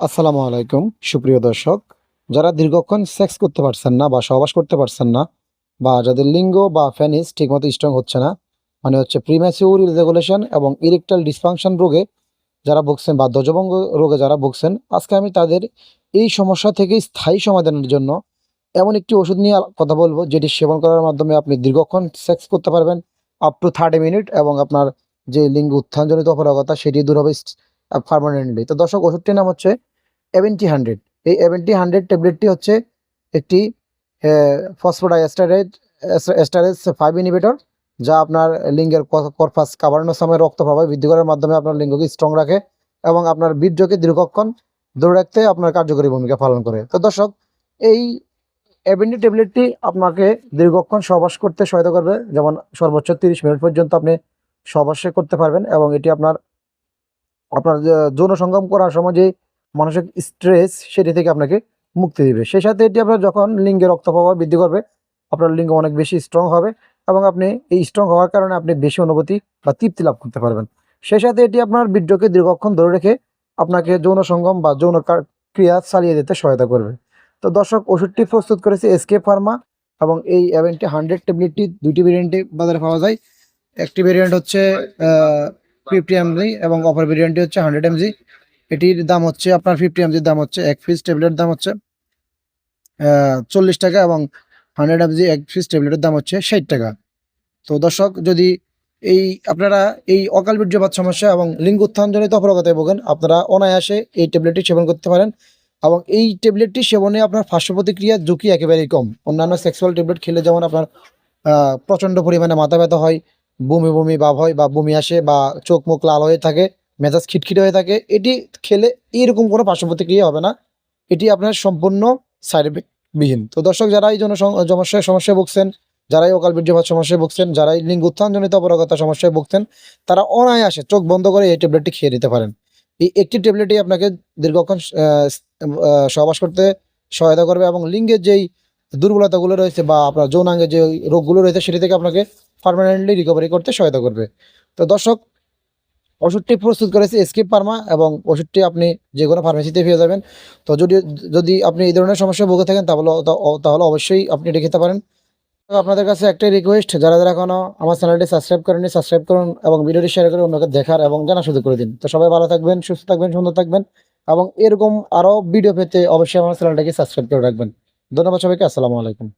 আসসালামু আলাইকুম, সুপ্রিয় দর্শক। যারা দীর্ঘক্ষণ সেক্স করতে পারছেন না বা সহবাস করতে পারছেন না বা যাদের লিঙ্গ বা ফ্যানিস ঠিকমতো স্ট্রং হচ্ছে না মানে হচ্ছে প্রিম্যাসিউর রেগুলেশন এবং ইরেকটাল ডিসফাংশন রোগে যারা ভুগছেন বা ধ্বজভঙ্গ রোগে যারা ভুগছেন, আজকে আমি তাদের এই সমস্যা থেকে স্থায়ী সমাধানের জন্য এমন একটি ওষুধ নিয়ে কথা বলব, যেটি সেবন করার মাধ্যমে আপনি দীর্ঘক্ষণ সেক্স করতে পারবেন আপ টু থার্টি মিনিট এবং আপনার যে লিঙ্গ উত্থানজনিত অপরাগতা সেটি দূর হবে পারমানেন্টলি তো দর্শক, ওষুধটির নাম হচ্ছে এভেন্টি হান্ড্রেড এই এভেন্টি হান্ড্রেড ট্যাবলেটটি হচ্ছে একটি ফসফোডাইস্টারেজ এস্টারেজ ফাইভ ইনিভেটর যা আপনার লিঙ্গের কর্পাস কাভারনোর সময় রক্ত প্রবাহ বৃদ্ধি করার মাধ্যমে আপনার লিঙ্গকে স্ট্রং রাখে এবং আপনার বীর্যকে দীর্ঘক্ষণ ধরে রাখতে আপনার কার্যকরী ভূমিকা পালন করে। তো দর্শক, এই এভেন্টি ট্যাবলেটটি আপনাকে দীর্ঘক্ষণ সহবাস করতে সহায়তা করবে। যেমন সর্বোচ্চ তিরিশ মিনিট পর্যন্ত আপনি সহবাস করতে পারবেন এবং এটি আপনার আপনার যৌন সঙ্গম করার সময় যে মানসিক স্ট্রেস সেটি থেকে আপনাকে মুক্তি দিবে। সেই সাথে এটি আপনার যখন লিঙ্গে রক্ত প্রবাহ বৃদ্ধি করবে, আপনার লিঙ্গ অনেক বেশি স্ট্রং হবে এবং আপনি এই স্ট্রং হওয়ার কারণে আপনি বেশি অনুভূতি বা তৃপ্তি লাভ করতে পারবেন। সেই সাথে এটি আপনার বীর্যকে দীর্ঘক্ষণ ধরে রেখে আপনাকে যৌন সঙ্গম বা যৌন ক্রিয়া চালিয়ে যেতে সহায়তা করবে। তো দর্শক, ওষুধটি প্রস্তুত করেছে এসকে ফার্মা এবং এই অ্যাভেন্টি হান্ড্রেড ট্যাবলেটটি দুইটি ভেরিয়েন্টে বাজারে পাওয়া যায়। একটি ভেরিয়েন্ট হচ্ছে ফিফটি এমজি এবং অপর ভেরিয়েন্টটি হচ্ছে হান্ড্রেড এমজি এটির দাম হচ্ছে, আপনার ফিফটি এমজির দাম হচ্ছে, এক পিস ট্যাবলেট দাম হচ্ছে চল্লিশ টাকা এবং হান্ড্রেড এমজি এক পিস ট্যাবলেটের দাম হচ্ছে ষাট টাকা। তো দর্শক, যদি এই আপনারা এই অকাল বীর্যপাত সমস্যা এবং লিঙ্গ উত্থানজনিত অপরাগতায় ভোগেন, আপনারা অনায়াসে এই ট্যাবলেটটি সেবন করতে পারেন এবং এই ট্যাবলেটটি সেবনে আপনার পার্শ্ব প্রতিক্রিয়ার ঝুঁকি একেবারেই কম। অন্যান্য সেক্সুয়াল ট্যাবলেট খেলে যেমন আপনার প্রচণ্ড পরিমাণে মাথা ব্যথা হয়, বমি বমি ভাব হয় বা বমি আসে বা চোখ মুখ লাল হয়ে থাকে মেজাজ খিটখিটে হয়ে থাকে, এটি খেলে এরকম কোনো পার্শ্ব প্রতিক্রিয়া হবে না। এটি আপনার সম্পূর্ণ সাইড বিহীন। তো দর্শক, যারা এই জন্য সমস্যায় সমস্যায় ভুগছেন যারাই অকাল বীর্যপাত সমস্যায় ভুগছেন যারাই লিঙ্গ উত্থানজনিত অপরাগতা সমস্যায় ভুগছেন, তারা অনায়াসে চোখ বন্ধ করে এই ট্যাবলেটটি খেয়ে নিতে পারেন। এই একটি ট্যাবলেটই আপনাকে দীর্ঘক্ষণ সহবাস করতে সহায়তা করবে এবং লিঙ্গের যেই দুর্বলতাগুলো রয়েছে বা আপনার যৌনাঙ্গের যে রোগগুলো রয়েছে, সেটি থেকে আপনাকে পার্মানেন্টলি রিকভারি করতে সহায়তা করবে। তো দর্শক ওষুধটি প্রস্তুত করেছে এসকেপ ফার্মা এবং ওষুধটি আপনি যে কোনো ফার্মেসিতে পেয়ে যাবেন। তো যদি যদি আপনি এই ধরনের সমস্যায় ভুগে থাকেন, তাহলে তাহলে অবশ্যই আপনি এটি খেতে পারেন। আপনাদের কাছে একটাই রিকোয়েস্ট যারা যারা এখনও আমার চ্যানেলটি সাবস্ক্রাইব করেননি সাবস্ক্রাইব করুন এবং ভিডিওটি শেয়ার করে অন্যকে দেখার এবং জানা শুরু করে দিন। তো সবাই ভালো থাকবেন, সুস্থ থাকবেন, সুন্দর থাকবেন এবং এরকম আরও ভিডিও পেতে অবশ্যই আমার চ্যানেলটাকে সাবস্ক্রাইব করে রাখবেন। ধন্যবাদ সবাইকে, আসসালামু আলাইকুম।